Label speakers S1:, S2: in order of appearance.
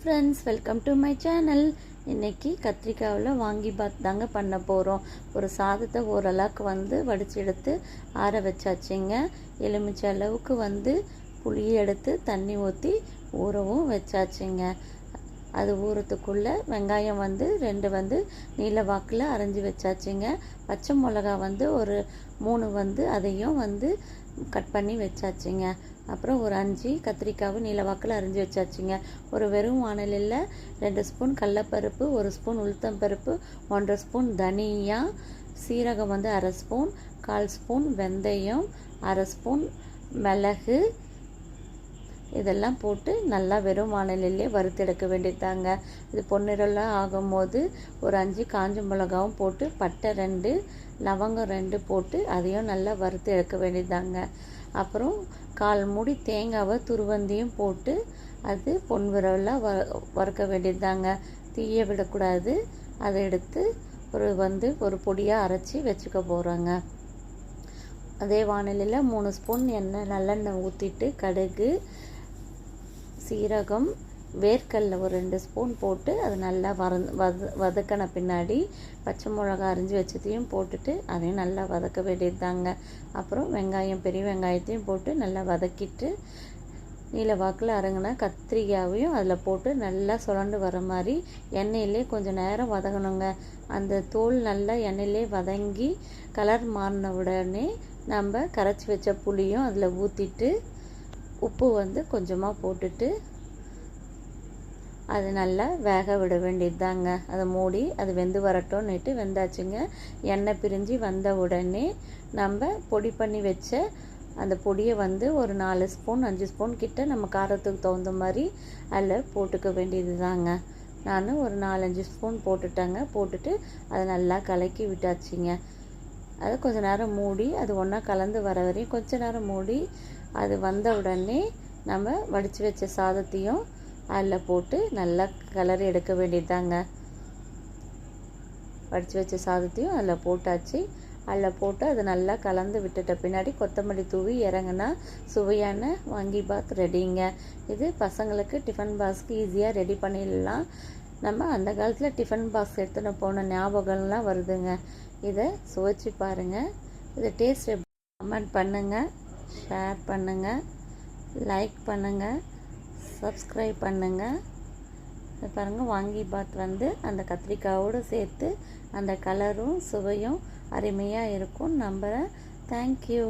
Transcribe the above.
S1: Friends welcome to my channel இன்றைக்கி கத்திரிக்காவில் வாங்கி பாத் தாங்க பண்ண போகிறோம் ஒரு சாதத்தை ஓரளவுக்கு வந்து வடித்து எடுத்து ஆற வச்சாச்சுங்க. எலுமிச்சை அளவுக்கு வந்து புளியை எடுத்து தண்ணி ஊற்றி ஊறவும் வச்சாச்சுங்க. அது ஊறத்துக்குள்ளே வெங்காயம் வந்து ரெண்டு வந்து நீல வாக்கில் அரைஞ்சி வச்சாச்சுங்க. பச்சை மிளகா வந்து ஒரு மூணு வந்து அதையும் வந்து கட் பண்ணி வச்சாச்சுங்க. அப்புறம் ஒரு அஞ்சு கத்திரிக்காவும் நீலவாக்கில் அரிஞ்சு வச்சாச்சுங்க. ஒரு வெறும் வானலில் ரெண்டு ஸ்பூன் கடலப்பருப்பு ஒரு ஸ்பூன் உளுத்தம்பருப்பு ஒன்றரை ஸ்பூன் தனியா சீரகம் வந்து அரை ஸ்பூன் கால் ஸ்பூன் வெந்தயம் அரை ஸ்பூன் மிளகு. இதெல்லாம் போட்டு நல்லா வெறும் வானிலையிலே வறுத்தெடுக்க வேண்டியதாங்க இது பொன்னிறலாம் ஆகும்போது ஒரு அஞ்சு காஞ்ச மிளகாவும் போட்டு பட்டை ரெண்டு லவங்கம் ரெண்டு போட்டு அதையும் நல்லா வறுத்து எடுக்க வேண்டியதாங்க அப்புறம் கால் மூடி தேங்காவை துருவந்தியும் போட்டு அது பொன் விரலாக வ வறுக்க வேண்டியதுதாங்க. தீய விடக்கூடாது. அதை எடுத்து ஒரு வந்து ஒரு பொடியாக அரைச்சி வச்சுக்க போகிறாங்க அதே வானிலையில் மூணு ஸ்பூன் எண்ணெய் நல்லெண்ணெய் ஊற்றிட்டு கடுகு சீரகம் வேர்க்கடல ஒரு ரெண்டு ஸ்பூன் போட்டு அது நல்லா வர வத வதக்கின பின்னாடி பச்சை மிளகா அரிஞ்சு வச்சதையும் போட்டுட்டு அதையும் நல்லா வதக்க வேண்டியதுதாங்க. அப்புறம் வெங்காயம் பெரிய வெங்காயத்தையும் போட்டு நல்லா வதக்கிட்டு நீல வாக்கில் அருங்கின கத்திரிக்காயையும் அதில் போட்டு நல்லா சுரண்டு வர மாதிரி எண்ணெயிலே கொஞ்சம் நேரம் வதங்கணுங்க அந்த தோல் நல்லா எண்ணெயிலே வதங்கி கலர் மாறின உடனே நம்ம கரைச்சி வச்ச புளியும் அதில் ஊற்றிட்டு உப்பு வந்து கொஞ்சமாக போட்டுட்டு அது நல்லா வேக விட வேண்டியது தாங்க அதை மூடி அது வெந்து வரட்டும்னுட்டு வெந்தாச்சுங்க. எண்ணெய் பிரிஞ்சு வந்த உடனே நம்ம பொடி பண்ணி வச்ச அந்த பொடியை வந்து ஒரு நாலு ஸ்பூன் அஞ்சு ஸ்பூன் கிட்ட நம்ம காரத்துக்கு தகுந்த மாதிரி அதில் போட்டுக்க வேண்டியது தாங்க நான் ஒரு நாலஞ்சு ஸ்பூன் போட்டுட்டேங்க. போட்டுட்டு அதை நல்லா கலக்கி விட்டாச்சுங்க. அதை கொஞ்ச நேரம் மூடி அது ஒன்றா கலந்து வர வரையும் கொஞ்ச நேரம் மூடி அது வந்த உடனே நம்ம வடித்து வச்ச சாதத்தையும் அதில் போட்டு நல்லா கலர் எடுக்க வேண்டியதாங்க வடித்து வச்ச சாதத்தையும் அதில் போட்டாச்சு. அதில் போட்டு அது நல்லா கலந்து விட்டுட்ட பின்னாடி கொத்தமல்லி தூவி இறங்குனா சுவையான வாங்கி பாத் ரெடிங்க இது பசங்களுக்கு டிஃபன் பாக்ஸ்க்கு ஈஸியாக ரெடி பண்ணிடலாம். நம்ம அந்த காலத்தில் டிஃபன் பாக்ஸ் எடுத்துன்னு போன ஞாபகம்லாம் வருதுங்க. இதை சுவைச்சு பாருங்கள் இதை டேஸ்ட் கமெண்ட் பண்ணுங்கள் ஷேர் பண்ணுங்கள் லைக் பண்ணுங்கள் சப்ஸ்கிரைப் பண்ணுங்கள் இது பாருங்கள் வாங்கி பாத் வந்து அந்த கத்திரிக்காயோடு சேர்த்து அந்த கலரும் சுவையும் அருமையாக இருக்கும். நம்புகிறேன் தேங்க்யூ